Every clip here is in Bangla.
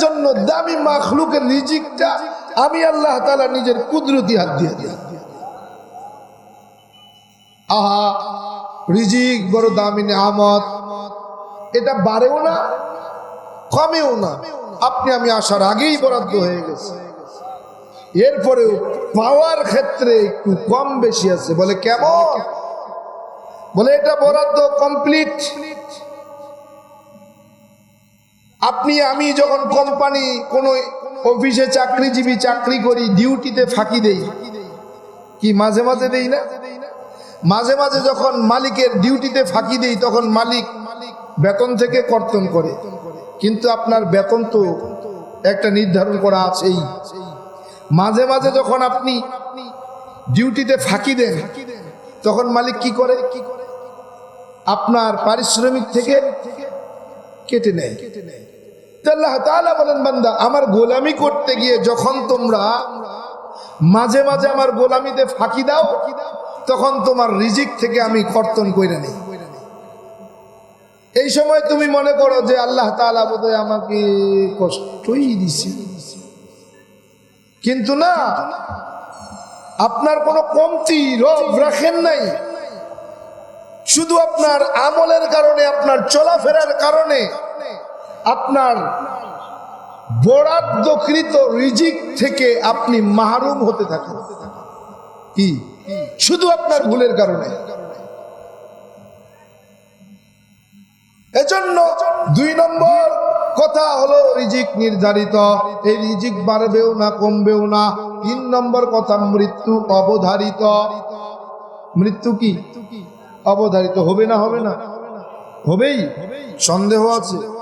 জন্য দামি মাখলুকের রিজিকটা আমি আল্লাহ তালা নিজের কুদরতি হাত দিয়ে দিই। আহা, রিজিক বড় দামি নেয়ামত। এটা বাড়েও না, কমেও না। আপনি আমি আসার আগেই বরাদ্দ হয়ে গেছে। এরপরেও পাওয়ার ক্ষেত্রে একটু কম বেশি আছে। বলে কেমন? বলে এটা বরাদ্দ কমপ্লিট আপনি, আমি যখন কোম্পানি, কোন অফিসে চাকরিজীবী চাকরি করি, ডিউটিতে ফাঁকি দেই। কি মাঝে মাঝে দেই না? মাঝে মাঝে যখন মালিকের ডিউটিতে ফাঁকি দেই, তখন মালিক বেতন থেকে কর্তন করে। কিন্তু আপনার বেতন তো একটা নির্ধারণ করা আছেই। মাঝে মাঝে যখন আপনি ডিউটিতে ফাঁকি দেন, তখন মালিক কি করে? আপনার পারিশ্রমিক থেকে কেটে নেয়। বলেন, বান্দা, আমার গোলামি করতে গিয়ে যখন তোমরা মাঝে মাঝে আমার গোলামিতে ফাঁকি দাও, তখন তোমার রিজিক থেকে আমি কর্তন করে নেই। এই সময় তুমি মনে করো যে আল্লাহ তাআলা বোধহয় আমাকে কষ্টই দিছে। কিন্তু না, আপনার কোনো কমতি রব রাখেন নাই। শুধু আপনার আমলের কারণে, আপনার চলাফেরার কারণে। আপনার বরাদ্দকৃত রিজিক থেকে আপনি মাহরুম হতে থাকেন। কি? শুধু আপনার ভুলের কারণে। এজন্য দুই নম্বর কথা হলো রিজিক নির্ধারিত। এই রিজিক বাড়বেও না, কমবেও না। তিন নম্বর কথা মৃত্যু অবধারিত। মৃত্যু কি? অবধারিত হবে না হবে না? হবেই? সন্দেহ আছে?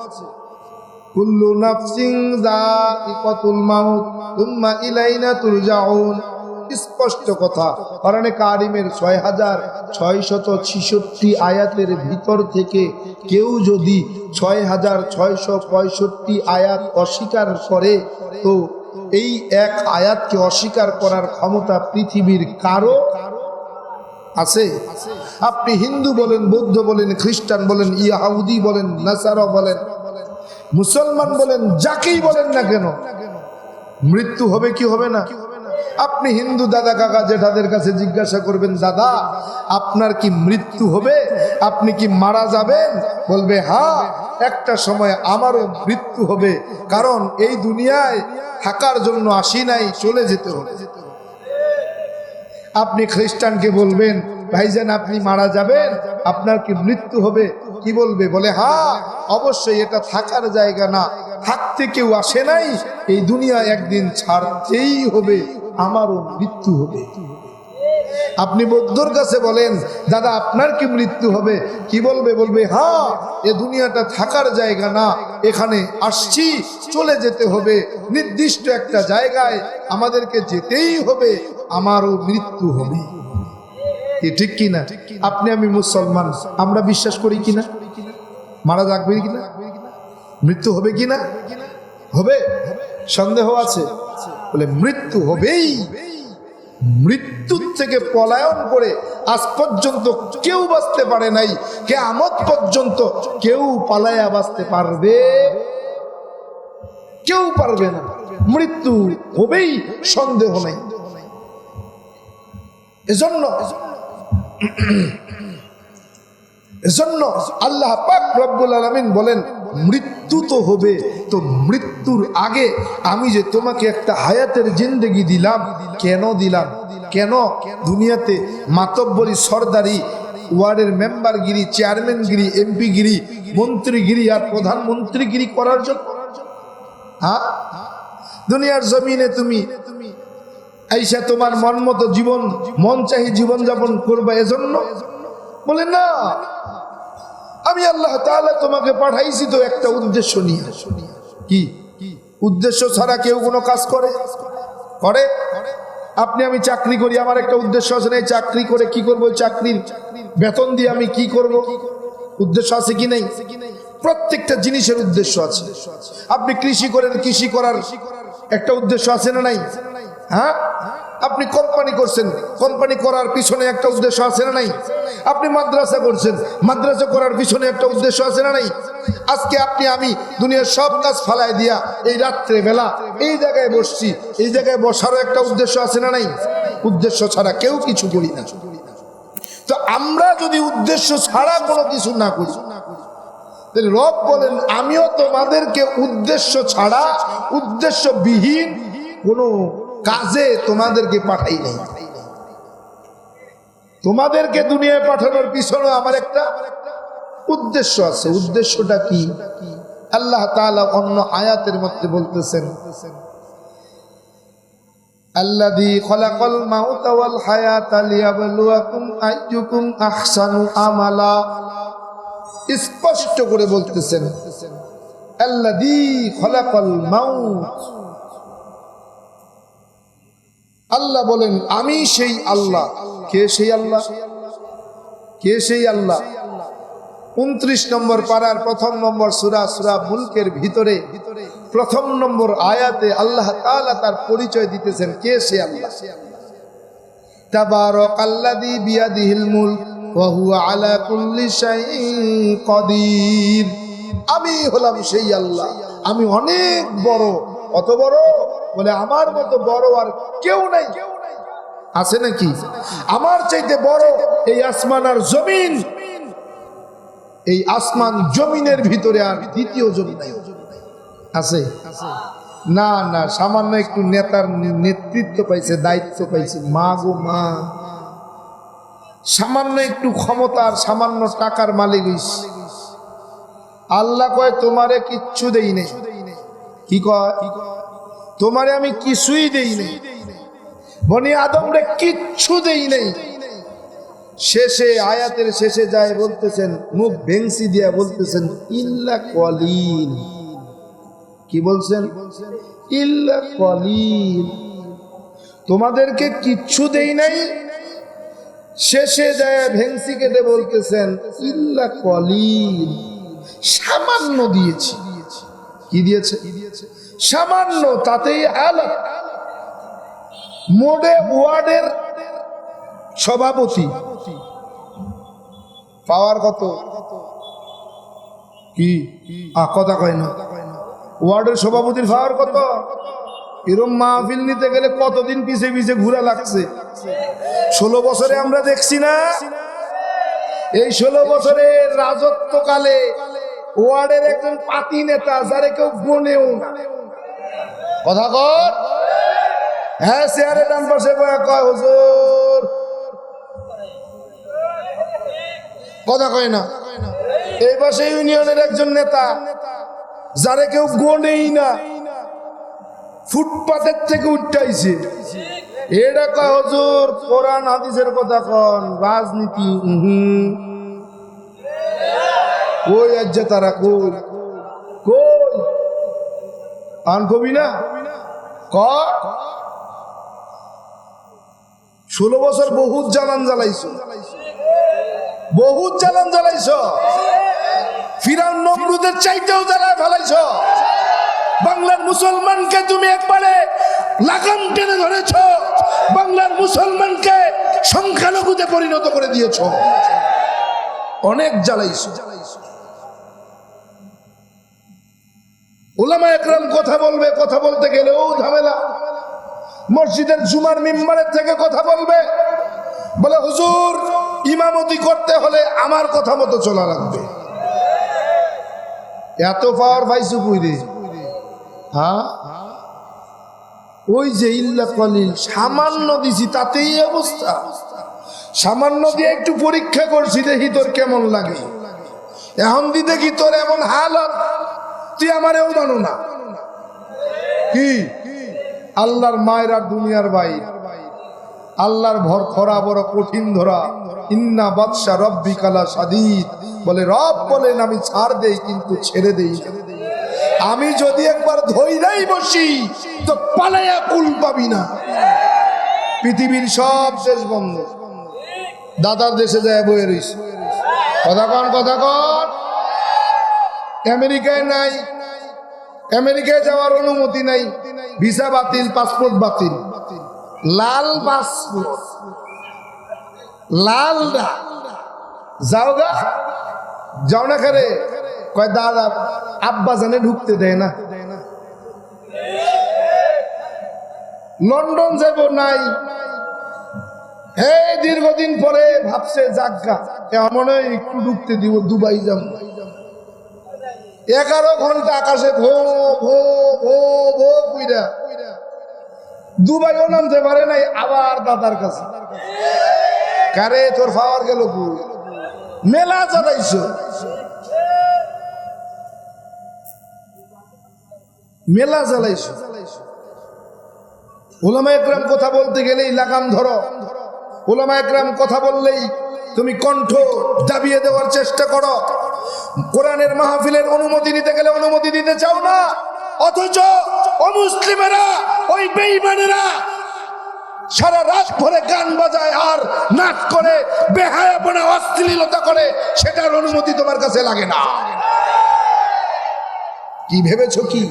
কুল্লু নাফসিং যায়িকাতুল মাউত তুম্মা ইলাইনা তুরজাউন। স্পষ্ট কথা কারণে কারিমের ছয় হাজার ছয়শত ছিষট্টি আয়াতের ভিতর থেকে কেউ যদি ছয় হাজার ছয়শো পঁয়ষট্টি আয়াত অস্বীকার করে, তো এই এক আয়াতকে অস্বীকার করার ক্ষমতা পৃথিবীর কারও আছে? আপনি হিন্দু বলেন, বৌদ্ধ বলেন, খ্রিস্টান বলেন, ইয়াহুদি বলেন, নাসারা বলেন মুসলমান বলেন, যাকেই বলেন না কেন? মৃত্যু হবে কি হবে না? আপনি হিন্দু দাদা কাকা জেঠাদের কাছে জিজ্ঞাসা করবেন, দাদা, আপনার কি মৃত্যু হবে? আপনি কি মারা যাবেন? বলবে হ্যাঁ একটা সময় আমারও মৃত্যু হবে। কারণ এই দুনিয়ায় থাকার জন্য আসি নাই, চলে যেতে হবে। আপনি খ্রিস্টানকে বলবেন ভাইজান, আপনি মারা যাবেন, আপনার কি মৃত্যু হবে? কি বলবে? বলে, হা, অবশ্যই এটা থাকার জায়গা না। থাকতে কেউ আসে নাই। এই দুনিয়া একদিন ছাড়তেই হবে। আমারও মৃত্যু হবে। আপনি বৌদ্ধর কাছে বলেন, দাদা, আপনার কি মৃত্যু হবে? কি বলবে? বলবে হ্যাঁ এ দুনিয়াটা থাকার জায়গা না। এখানে আসছি, চলে যেতে হবে। নির্দিষ্ট একটা জায়গায় আমাদেরকে যেতেই হবে। আমারও মৃত্যু হবে। এ ঠিক কিনা? আপনি আমি মুসলমান, আমরা বিশ্বাস করি কিনা? মারা যাকবে কিনা? মৃত্যু হবে কিনা? হবে। সন্দেহ আছে। বলে মৃত্যু হবেই। মৃত্যুর থেকে পলায়ন করে আজ পর্যন্ত কেউ বাঁচতে পারে নাই। কে আমত পর্যন্ত কেউ পালায়া বাঁচতে পারবে। কেউ পারবে না। মৃত্যু হবেই, সন্দেহ নাই। এজন্য এজন্য আল্লাহ পাক রব্বুল আলামিন বলেন, মৃত্যু তো হবে, তো মৃত্যুর আগে আমি যে তোমাকে একটা হায়াতের জিন্দেগি দিলাম, কেন দিলাম? কেন? দুনিয়াতে মাতব্বরি সর্দারি, ওয়ার্ডের মেম্বারগিরি চেয়ারম্যানগিরি এমপিগিরি মন্ত্রীগিরি আর প্রধানমন্ত্রীগিরি করার জন্য। হ্যাঁ দুনিয়ার জমিনে তুমি আইসা তোমার মন মতো জীবন, মন চাহি জীবন যাপন করবা এজন্য? বলে না। আমি আল্লাহ তাআলা তোমাকে পাঠাইছি তো একটা উদ্দেশ্য নিয়ে। কি? উদ্দেশ্য ছাড়া কেউ কোনো কাজ করে? করে? আপনি আমি চাকরি করি, আমার একটা উদ্দেশ্য আছে না চাকরি করে কি করব? চাকরির বেতন দিয়ে আমি কি করব? উদ্দেশ্য আছে কি নেই? প্রত্যেকটা জিনিসের উদ্দেশ্য আছে। আপনি কৃষি করেন, কৃষি করার একটা উদ্দেশ্য আছে না নাই? হ্যাঁ? আপনি কোম্পানি করছেন। কোম্পানি করার পিছনে একটা উদ্দেশ্য আছে না নাই? আপনি মাদ্রাসা করছেন। মাদ্রাসা করার পিছনে একটা উদ্দেশ্য আছে না নাই? আজকে আপনি, আমি দুনিয়ার সব কাজ ফালাই দিয়া এই রাত্রে বেলা এই জায়গায় বসছি। এই জায়গায় বসারও একটা উদ্দেশ্য আছে না নাই? উদ্দেশ্য ছাড়া কেউ কিছু করি না। তো আমরা যদি উদ্দেশ্য ছাড়া কোনো কিছু না করি রব বলেন, আমিও তোমাদেরকে উদ্দেশ্য ছাড়া উদ্দেশ্যবিহীন কোনো কাজে তোমাদেরকে পাঠাই নাই। তোমাদেরকে দুনিয়ায় পাঠানোর পিছনে আমার একটা উদ্দেশ্য আছে। উদ্দেশ্যটা কি? আল্লাহ অন্য আয়াতের মধ্যে বলতেছেন স্পষ্ট করে বলতেছেন, আল্লাযী খলাকাল মাউত আল্লাহ বলেন, আমি সেই আল্লাহ। কে সেই আল্লাহ? কে সেই আল্লাহ? উনত্রিশ নম্বর পাড়ার প্রথম নম্বর সুরা সুরা মুলকের ভিতরে প্রথম নম্বর আয়াতে আল্লাহ তার পরিচয় দিতেছেন, কে সে আল্লাহ? আলা আমি হলাম সেই আল্লাহ। আমি অনেক বড় কত বড়? বলে, আমার মতো বড় আর কেউ নাই। আছে নাকি? আমার চাইতে বড় এই আসমান আর জমিন। এই আসমান জমিনের ভিতরে আর দ্বিতীয় জমি নাই। আছে? না না, সামান্য একটু নেতার নেতৃত্ব পাইছে, দায়িত্ব পাইছে। মা গো, মা। সামান্য একটু ক্ষমতার সামান্য টাকার মালিক আল্লাহ কয়, তোমারে কিচ্ছু দেই নেই। কি তোমারে আমি কিছুই দেই নেই। বনি আদমরে কিচ্ছু দেই নেই। শেষে, আয়াতের শেষে যায় বলতেছেন, মুখ ভেংসি দিয়া বলতেছেন, ইল্লা কলিন কি বলছেন? ইল্লা কলিন তোমাদেরকে কিচ্ছু দেই নাই। শেষে যায় ভেংসি কেটে বলতেছেন, ইল্লা কলিন সামান্য দিয়েছি। কি দিয়েছে? সামান্য তাতেই মোডে ওয়ার্ডের সভাপতি। পাওয়ার কত? কি? কথা কয় না। ওয়ার্ডের সভাপতির পাওয়ার কত? এরম মাহফিল নিতে গেলে কতদিন পিছে পিছে ঘুরে লাগছে? ষোলো বছরে আমরা দেখছি না। এই ষোলো বছরের রাজত্বকালে ওয়ার্ডের একজন পাতি নেতা, যারে কেউ গনেও না। কথা কর? হ্যাঁ চেয়ারে ডান পাশে বয়া কয়, হুজুর। কথা কয় না। এই পাশে ইউনিয়নের একজন নেতা, যারে কেউ গোনেই না। ফুটপাতের থেকে উঠাইছে এটা কয়, হুজুর, কোরআন, হাদিসের কথা কন, রাজনীতি। কই আজ্জা তারা? কই? কই? আন কবি না? ক? ষোলো বছর বহুত জ্বালান জ্বালাইছো। বহুত জ্বালান জ্বালাইছ। ফিরান নমরুদের চাইতেও জ্বালায় ফেলাইছ। বাংলার মুসলমানকে তুমি একবারে লাগাম টেনে ধরেছ। বাংলার মুসলমানকে সংখ্যালঘুতে পরিণত করে দিয়েছ। অনেক জ্বালাইছ জ্বালাইছ। ওলামা একরাম কথা বলবে, কথা বলতে গেলেও ঝামেলা। মসজিদের জুমার মিম্বারের থেকে কথা বলবে। বলে, হুজুর, ইমামতি করতে হলে আমার কথা মতো চলা লাগবে। এত পাওয়ার পাইছু রে? হ্যাঁ? ওই যে ইল্লা কলিল, সামান্য দিছি, তাতেই অবস্থা। সামান্য দিয়ে একটু পরীক্ষা করছি, দেখি তোর কেমন লাগে। এখন দি দেখি তোর এমন হালত তুই আমারেও মানো না। কি? আল্লাহর মায়ের দুনিয়ার বাইর। আল্লাহর ভর খরা বড় কঠিন ধরা। ইন্না বাদশা রব্বি কালা সাদিদ বলে, রব বলেন, আমি ছাড় দেই, কিন্তু ছেড়ে দেই আমি যদি একবার ধৈরাই বসি, তো পালাইয়া কুল পাবি না। পৃথিবীর সব শেষ বন্ধ। দাদার দেশে যায় রইস কথা কন কথা কন। আমেরিকায় নাই। আমেরিকায় যাওয়ার অনুমতি নাই। ভিসা বাতিল, পাসপোর্ট বাতিল। লাল পাসপোর্ট। লাল না। যাও গা। যাও না খারে। কয় দাদা, আব্বা জানে ঢুকতে দেয় না। লন্ডন যাব নাই। হে, দীর্ঘদিন পরে ভাবছে জাগা এমন একটু ঢুকতে দিব, দুবাই যাব এগারো ঘণ্টা আকাশে ভো ভো ভো ভো কুইরা। দুবাইও নামতে পারে নাই, আবার দাদার কাছে। কারে তোর পাওয়ার গেল মেলা চালাইছো। মেলা চালাইছো। ওলামা একরাম কথা বলতে গেলেই লাগাম ধরো। ওলামা একরাম কথা বললেই তুমি কণ্ঠ দাবিয়ে দেওয়ার চেষ্টা করো। কোরআনের মাহফিলের অনুমতি নিতে গেলে অনুমতি দিতে চাও না? অথচ অমুসলিমেরা, ওই বেইমানেরা সারা রাত ভরে গান বাজায় আর নাচ করে বেহায়াপনা অশ্লীলতা করে, সেটার অনুমতি তোমার কাছে লাগে না। কি ভেবেছ কি?